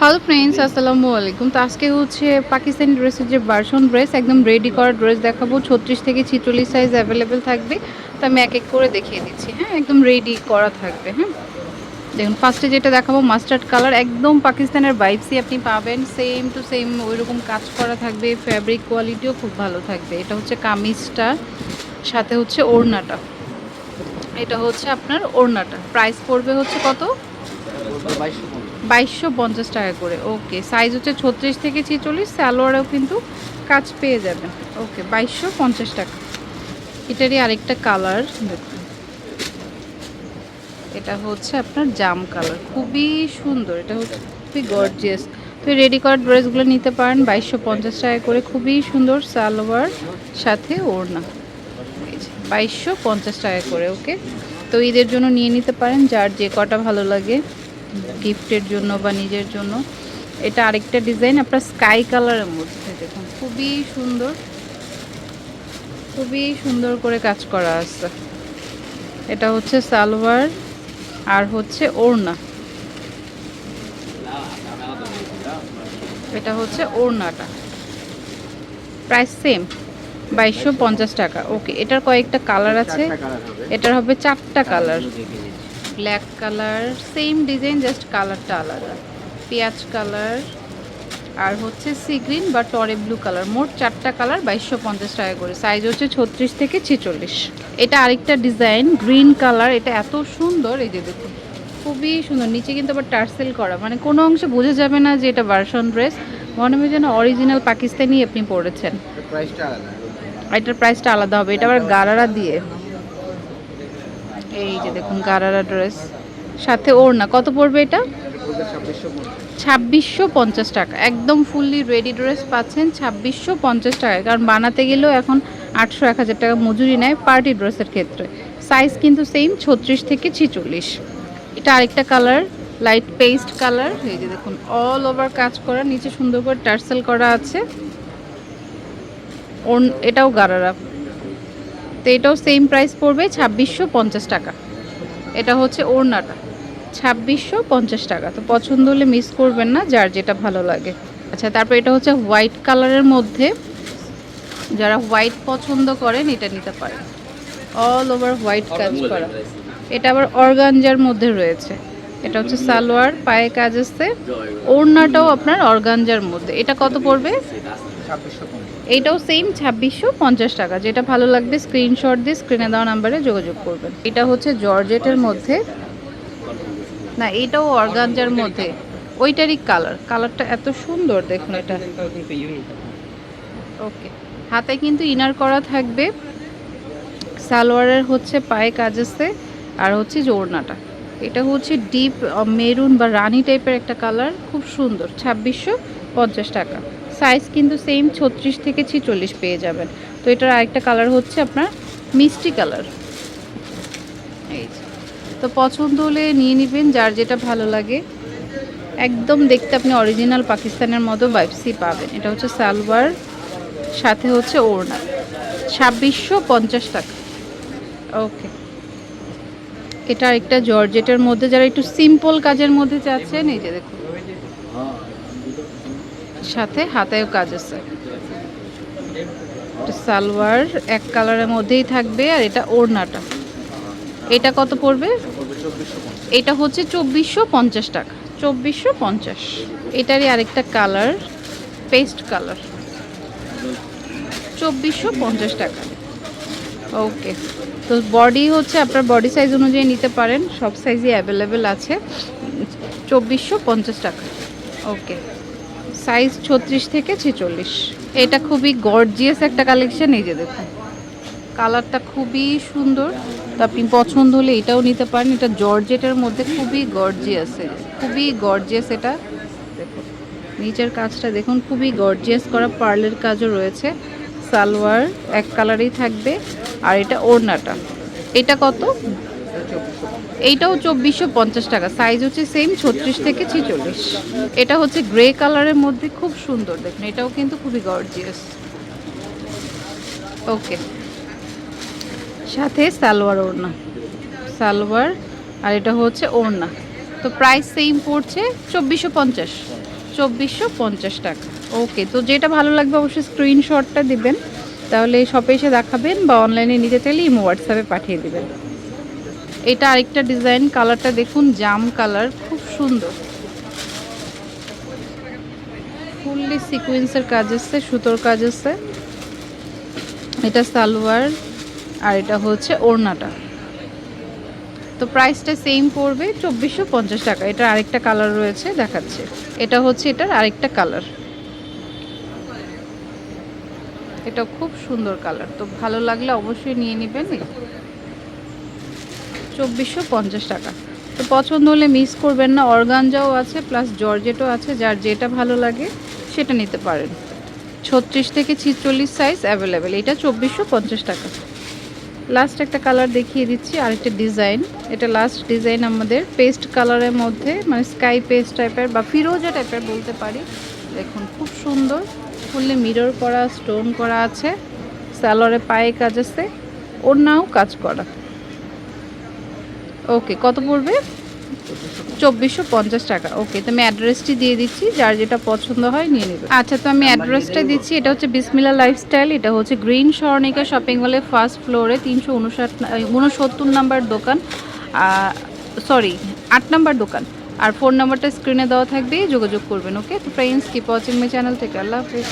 Hello friends আসসালামু আলাইকুম তো আজকে হচ্ছে পাকিস্তানি ড্রেসের যে ভার্সন ড্রেস একদম রেডি করা ড্রেস দেখাবো। ছত্রিশ থেকে ছিচল্লিশ সাইজ অ্যাভেলেবেল থাকবে। তো আমি এক এক করে দেখিয়ে দিচ্ছি হ্যাঁ? একদম রেডি করা থাকবে হ্যাঁ? দেখুন ফার্স্টে যেটা দেখাবো মাস্টার্ড কালার একদম পাকিস্তানের বাইপসই আপনি পাবেন। সেম টু সেম ওইরকম কাজ করা থাকবে ফ্যাব্রিক কোয়ালিটিও খুব ভালো থাকবে। এটা হচ্ছে কামিজটা, সাথে হচ্ছে ওড়নাটা। এটা হচ্ছে আপনার ওড়নাটা। প্রাইস পড়বে হচ্ছে কত? বাইশশো পঞ্চাশ টাকা করে। ওকে সাইজ হচ্ছে ছত্রিশ থেকে ছেচল্লিশ স্যালোয়ারেও কিন্তু কাজ পেয়ে যাবেন। ওকে বাইশশো পঞ্চাশ টাকা। এটারই আরেকটা কালার দেখুন। এটা হচ্ছে আপনার জাম কালার খুবই সুন্দর। এটা হচ্ছে খুবই গর্জিয়াস তো রেডি করা ড্রেসগুলো নিতে পারেন, বাইশশো পঞ্চাশ টাকা করে, খুবই সুন্দর সালোয়ার সাথে ওড়না। বাইশশো পঞ্চাশ টাকা করে ওকে তো ঈদের জন্য নিয়ে নিতে পারেন, যার যে কটা ভালো লাগে। গিফটের জন্য বা নিজের জন্য। এটা আরেকটা ডিজাইন আপনার স্কাই কালারের মধ্যে দেখুন। খুবই সুন্দর খুবই সুন্দর করে কাজ করা আছে। এটা হচ্ছে সালোয়ার আর হচ্ছে ওড়না। এটা হচ্ছে ওড়নাটা। প্রাইস সেম বাইশশো পঞ্চাশ টাকা। ওকে এটার কয়েকটা কালার আছে। এটার হবে চারটা colour. Black colour same design just কালারটা আলাদা। পেঁয়াজ কালার আর হচ্ছে সি গ্রিন বা টরে ব্লু কালার মোট চারটা কালার বাইশশো পঞ্চাশ টাকা করে। সাইজ হচ্ছে ছত্রিশ থেকে ছেচল্লিশ। এটা আরেকটা ডিজাইন গ্রিন কালার এটা এত সুন্দর এই যে দেখুন। খুবই সুন্দর। নিচে কিন্তু আবার টার্সেল করা। মানে কোনো অংশে বোঝা যাবে না যে এটা ভার্সন ড্রেস মনে হয় যেন অরিজিনাল পাকিস্তানি আপনি পরেছেন। এটার প্রাইসটা আলাদা হবে। এটা আবার গারারা দিয়ে। এই যে দেখুন গারারা ড্রেস। সাথে ওড়না। কত পড়বে এটা? ছাব্বিশশো পঞ্চাশ টাকা। একদম ফুললি রেডি ড্রেস পাচ্ছেন ছাব্বিশশো পঞ্চাশ টাকা কারণ বানাতে গেলেও এখন আটশো এক হাজার টাকা মজুরি নেয় পার্টি ড্রেসের ক্ষেত্রে। সাইজ কিন্তু সেম, ছত্রিশ থেকে ছিচল্লিশ। এটা আরেকটা কালার, লাইট পেস্ট কালার। এই যে দেখুন অল ওভার কাজ করা। নিচে সুন্দর করে টার্সেল করা আছে। এটাও গারারা। তো এটাও সেম প্রাইস পড়বে ছাব্বিশশো পঞ্চাশ টাকা। এটা হচ্ছে ওড়নাটা ছাব্বিশশো পঞ্চাশ টাকা। তো পছন্দ হলে মিস করবেন না যার যেটা ভালো লাগে। আচ্ছা তারপর এটা হচ্ছে হোয়াইট কালারের মধ্যে। যারা হোয়াইট পছন্দ করেন এটা নিতে পারেন। অল ওভার হোয়াইট কাজ করা। এটা আবার অর্গানজার মধ্যে রয়েছে। এটা হচ্ছে সালোয়ার পায়ে কাজ আছে। ওড়নাটাও আপনার অর্গানজার মধ্যে। এটা কত পড়বে? এইটাও সেম ছাব্বিশশো পঞ্চাশ টাকা। যেটা ভালো লাগবে স্ক্রিনশট দিয়ে স্ক্রিনে দেওয়া নাম্বারে যোগাযোগ করবেন। এটা হচ্ছে জর্জেটের মধ্যে। না, এটাও অর্গানজার মধ্যে। ওইটারই কালার কালারটা এত সুন্দর, দেখুন এটা। ওকে হাতে কিন্তু ইনার করা থাকবে। সালোয়ারের হচ্ছে পায়ে কাজ আছে, আর হচ্ছে যে ওড়নাটা এটা হচ্ছে ডিপ মেরুন বা রানি টাইপের একটা কালার খুব সুন্দর, ছাব্বিশশো পঞ্চাশ টাকা। সাইজ কিন্তু সেম ছত্রিশ থেকে ছিচল্লিশ পেয়ে যাবেন। তো এটার আরেকটা কালার হচ্ছে আপনার মিষ্টি কালার এই তো পছন্দ হলে নিয়ে নেবেন, যার যেটা ভালো লাগে। একদম দেখতে আপনি অরিজিনাল পাকিস্তানের মতো বাইপসি পাবেন। এটা হচ্ছে সালোয়ার, সাথে হচ্ছে ওড়না। ছাব্বিশশো পঞ্চাশ টাকা। ওকে এটা একটা জর্জেটের মধ্যে, যারা একটু সিম্পল কাজের মধ্যে চাচ্ছেন, এই যে দেখুন। সাথে হাতেও কাজ আছে। সালোয়ার এক কালারের মধ্যেই থাকবে আর এটা ওড়নাটা। এটা কত পড়বে? এটা হচ্ছে চব্বিশশো পঞ্চাশ টাকা। চব্বিশশো পঞ্চাশ। এটারই আরেকটা কালার, পেস্ট কালার। চব্বিশশো পঞ্চাশ টাকা। ওকে। তো বডি হচ্ছে আপনার বডি সাইজ অনুযায়ী নিতে পারেন। সব সাইজই অ্যাভেলেবেল আছে। চব্বিশশো পঞ্চাশ টাকা। ওকে। সাইজ ছত্রিশ থেকে ছেচল্লিশ। এটা খুবই গর্জিয়াস একটা কালেকশন এই যে দেখুন। কালারটা খুবই সুন্দর। তো আপনি পছন্দ হলে এটাও নিতে পারেন। এটা জর্জেটের মধ্যে খুবই গর্জিয়াস খুবই গর্জিয়াস এটা। দেখুন, নিচের কাজটা দেখুন, খুবই গর্জিয়াস করা পার্লের কাজও রয়েছে। সালোয়ার এক কালারেই থাকবে। আর এটা ওড়নাটা। এটা কত? এইটাও চব্বিশশো পঞ্চাশ টাকা। সাইজ হচ্ছে সেম ছত্রিশ থেকে ছিচল্লিশ। এটা হচ্ছে গ্রে কালারের মধ্যে খুব সুন্দর। দেখুন, এটাও কিন্তু খুবই গর্জিয়াস ওকে সাথে সালোয়ার ওড়না। সালোয়ার আর এটা হচ্ছে ওড়না। তো প্রাইস সেম পড়ছে চব্বিশশো পঞ্চাশ। চব্বিশশো পঞ্চাশ টাকা। ওকে তো যেটা ভালো লাগবে অবশ্যই স্ক্রিনশটটা দিবেন। তাহলে শপে এসে দেখাবেন বা অনলাইনে নিতে চাইলে ইমো হোয়াটসঅ্যাপে পাঠিয়ে দিবেন। এটা আরেকটা ডিজাইন, কালারটা দেখুন, জাম কালার, খুব সুন্দর। ফুললি সিকোয়েন্সের কাজ আছে, সুতোর কাজ আছে। এটা সালোয়ার আর এটা হচ্ছে ওড়নাটা। তো প্রাইসটা সেম পড়বে চব্বিশশো পঞ্চাশ টাকা। এটা আরেকটা কালার রয়েছে, দেখাচ্ছে। এটা হচ্ছে এটার আরেকটা কালার এটা খুব সুন্দর কালার তো ভালো লাগলে অবশ্যই নিয়ে নেবেন। চব্বিশশো পঞ্চাশ টাকা। তো পছন্দ হলে মিস করবেন না, অর্গানজাও আছে প্লাস জর্জেটও আছে, যার যেটা ভালো লাগে সেটা নিতে পারেন। ছত্রিশ থেকে ছিচল্লিশ সাইজ অ্যাভেলেবেল এটা চব্বিশশো পঞ্চাশ টাকা। লাস্ট একটা কালার দেখিয়ে দিচ্ছি, আরেকটা ডিজাইন এটা লাস্ট ডিজাইন আমাদের পেস্ট কালারের মধ্যে মানে স্কাই পেস্ট টাইপের বা ফিরোজা টাইপের বলতে পারি। দেখুন, খুব সুন্দর। ফুললে মিরর করা স্টোন করা আছে। স্যালোয়ারে পায়ে কাজ আছে। ওড়নাও কাজ করা। ওকে কত পড়বে? চব্বিশশো পঞ্চাশ টাকা। ওকে তো আমি অ্যাড্রেসটি দিয়ে দিচ্ছি যার যেটা পছন্দ হয় নিয়ে নেবে। আচ্ছা তো আমি অ্যাড্রেসটা দিচ্ছি এটা হচ্ছে বিসমিলা লাইফস্টাইল এটা হচ্ছে গ্রিন স্বর্ণিকা শপিং মলের ফার্স্ট ফ্লোরে তিনশো উনষাট উনসত্তর নাম্বার দোকান সরি আট নাম্বার দোকান। আর ফোন নাম্বারটা স্ক্রিনে দেওয়া থাকবে যোগাযোগ করবেন ওকে? তো friends keep watching my channel থেকে আল্লাহ হাফিজ।